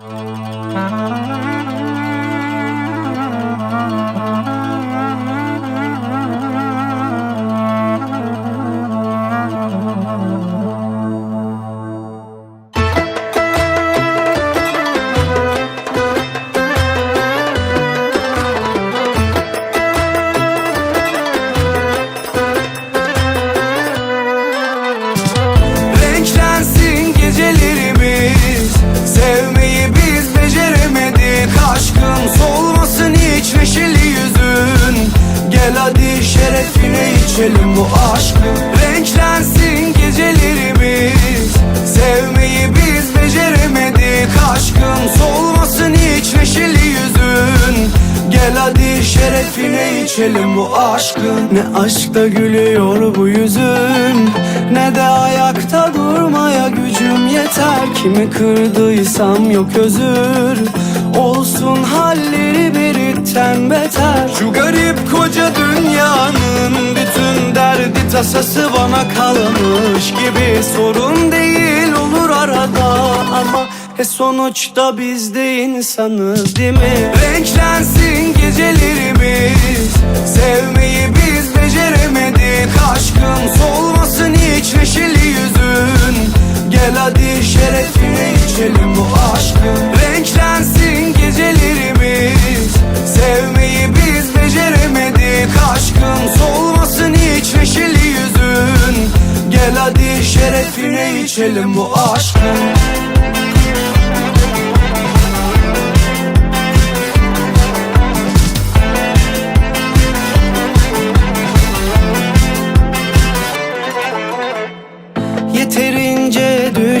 Renklensin Gel hadi şerefine içelim bu aşkı Renklensin şerefine içelim bu aşkın Ne aşkta gülüyor bu yüzün Ne de ayakta durmaya gücüm yeter. Kimi kırdıysam yok özür Olsun halleri biritten beter. Şu garip koca dünyanın bütün derdi tasası bana kalmış gibi Sorun değil olur arada ama e sonuçta biz de insanız değil mi? Renklensin gecelerimiz. Sevmeyi biz beceremedik. Aşkın solmasın hiç neşeli yüzün. Gel hadi şerefine içelim bu aşkın Renklensin gecelerimiz. Sevmeyi biz beceremedik. Aşkın solmasın hiç neşeli yüzün. Gel hadi şerefine içelim bu aşkın